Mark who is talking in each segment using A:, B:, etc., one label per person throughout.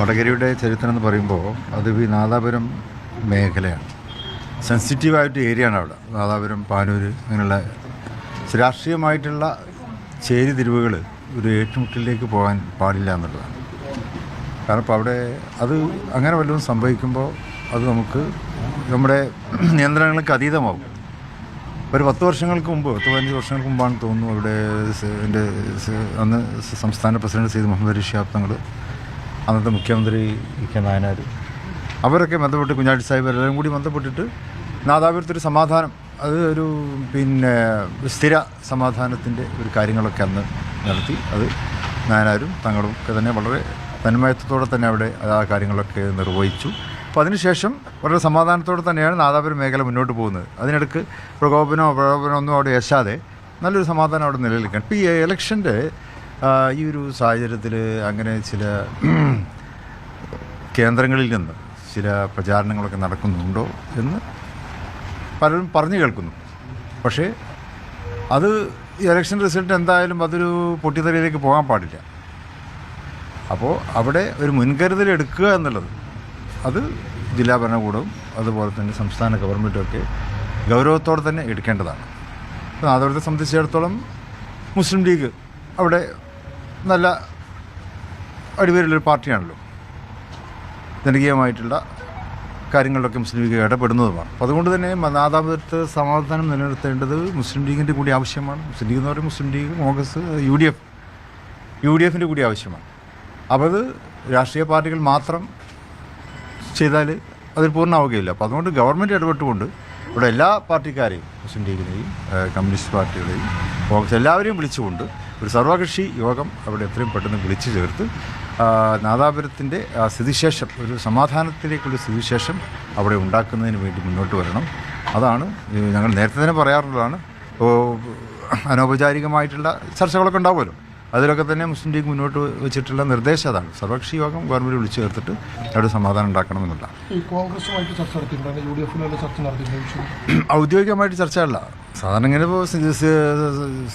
A: വടകരയുടെ ചരിത്രം എന്ന് പറയുമ്പോൾ അത് ഈ നാദാപുരം മേഖലയാണ്. സെൻസിറ്റീവായിട്ട് ഏരിയയാണ് അവിടെ. നാദാപുരം പാനൂർ അങ്ങനെയുള്ള രാഷ്ട്രീയമായിട്ടുള്ള ചേരി തിരിവുകൾ ഒരു ഏറ്റുമുട്ടലിലേക്ക് പോകാൻ പാടില്ല എന്നുള്ളതാണ്. കാരണം ഇപ്പോൾ അവിടെ അത് അങ്ങനെ വല്ലതും സംഭവിക്കുമ്പോൾ അത് നമുക്ക് നമ്മുടെ നിയന്ത്രണങ്ങൾക്ക് അതീതമാകും ഒരു പത്ത് വർഷങ്ങൾക്ക് മുമ്പ് പത്ത് പതിനഞ്ച് വർഷങ്ങൾക്ക് മുമ്പാണ് തോന്നുന്നു അവിടെ എന്റെ അന്ന് സംസ്ഥാന പ്രസിഡന്റ് സെയ്ദ് മുഹമ്മദ് ഷിഹാബ് തങ്ങൾ അന്നത്തെ മുഖ്യമന്ത്രി ഇ കെ നായനാർ. അവരൊക്കെ ബന്ധപ്പെട്ട് കുഞ്ഞാട്ടി സാഹിബ് എല്ലാവരും കൂടി ബന്ധപ്പെട്ടിട്ട് നാദാപുരത്തൊരു സമാധാനം അത് ഒരു പിന്നെ സ്ഥിര സമാധാനത്തിന്റെ ഒരു കാര്യങ്ങളൊക്കെ അന്ന് നടത്തി. അത് നായനാരും തങ്ങളും ഒക്കെ തന്നെ വളരെ തന്മയത്വത്തോടെ തന്നെ അവിടെ ആ കാര്യങ്ങളൊക്കെ നിർവഹിച്ചു. അപ്പോൾ അതിനുശേഷം വളരെ സമാധാനത്തോടെ തന്നെയാണ് നാദാപുരം മേഖല മുന്നോട്ട് പോകുന്നത്. അതിനിടക്ക് പ്രകോപനമോ പ്രകോപനമോ ഒന്നും അവിടെ യശാതെ നല്ലൊരു സമാധാനം അവിടെ നിലനിൽക്കാൻ ഇപ്പോൾ ഈ ഇലക്ഷന്റെ ഈ ഒരു സാഹചര്യത്തിൽ അങ്ങനെ ചില കേന്ദ്രങ്ങളിൽ നിന്ന് ചില പ്രചാരണങ്ങളൊക്കെ നടക്കുന്നുണ്ടോ എന്ന് പലരും പറഞ്ഞു കേൾക്കുന്നു. പക്ഷേ അത് ഇലക്ഷൻ റിസൾട്ട് എന്തായാലും അതൊരു പൊട്ടിത്തെറിയിലേക്ക് പോകാൻ പാടില്ല. അപ്പോൾ അവിടെ ഒരു മുൻകരുതൽ എടുക്കുക എന്നുള്ളത് അത് ജില്ലാ ഭരണകൂടവും അതുപോലെ തന്നെ സംസ്ഥാന ഗവൺമെന്റും ഒക്കെ ഗൗരവത്തോടെ തന്നെ എടുക്കേണ്ടതാണ്. നാദാപുരത്തെ സംബന്ധിച്ചിടത്തോളം മുസ്ലിം ലീഗ് അവിടെ നല്ല അടിപൊളിയുള്ളൊരു പാർട്ടിയാണല്ലോ. ജനകീയമായിട്ടുള്ള കാര്യങ്ങളിലൊക്കെ മുസ്ലിം ലീഗ് ഇടപെടുന്നതുമാണ്. അപ്പോൾ അതുകൊണ്ട് തന്നെ നാദാപുരത്ത് സമാധാനം നിലനിർത്തേണ്ടത് മുസ്ലിം ലീഗിന്റെ കൂടി ആവശ്യമാണ്. മുസ്ലിം ലീഗ് എന്ന് പറയുമ്പോൾ Muslim League Congress U D F U D എഫിന്റെ കൂടി ആവശ്യമാണ്. അപ്പോൾ അത് രാഷ്ട്രീയ പാർട്ടികൾ മാത്രം ചെയ്താൽ അതിൽ പൂർണമാവുകയില്ല. അപ്പോൾ അതുകൊണ്ട് ഗവൺമെന്റ് ഇടപെട്ടുകൊണ്ട് ഇവിടെ എല്ലാ പാർട്ടിക്കാരെയും മുസ്ലിം ലീഗിനെയും കമ്മ്യൂണിസ്റ്റ് പാർട്ടികളെയും കോൺഗ്രസ് എല്ലാവരെയും വിളിച്ചുകൊണ്ട് ഒരു സർവകക്ഷി യോഗം അവിടെ എത്രയും പെട്ടെന്ന് വിളിച്ചു ചേർത്ത് നാദാപുരത്തിന്റെ സ്ഥിതിശേഷം ഒരു സമാധാനത്തിലേക്കുള്ള സ്ഥിതിശേഷം അവിടെ ഉണ്ടാക്കുന്നതിന് വേണ്ടി മുന്നോട്ട് വരണം. അതാണ് ഞങ്ങൾ നേരത്തെ തന്നെ പറയാറുള്ളതാണ്. അനൗപചാരികമായിട്ടുള്ള ചർച്ചകളൊക്കെ ഉണ്ടാവുമല്ലോ. അതിലൊക്കെ തന്നെ മുസ്ലിം ലീഗ് മുന്നോട്ട് വെച്ചിട്ടുള്ള നിർദ്ദേശം അതാണ്. സർവകക്ഷി യോഗം ഗവൺമെന്റ് വിളിച്ചു ചേർത്തിട്ട് അവിടെ സമാധാനം
B: ഉണ്ടാക്കണം എന്നുള്ള
A: ഔദ്യോഗികമായിട്ട് ചർച്ചയല്ല. സാധാരണ ഇങ്ങനെ ഇപ്പോൾ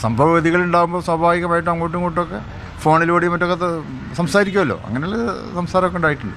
A: സംഭവഗതികൾ ഉണ്ടാകുമ്പോൾ സ്വാഭാവികമായിട്ടും അങ്ങോട്ടും ഇങ്ങോട്ടും ഒക്കെ ഫോണിലൂടെയും മറ്റൊക്കെ സംസാരിക്കുമല്ലോ. അങ്ങനെയുള്ള സംസാരമൊക്കെ ഉണ്ടായിട്ടുണ്ട്.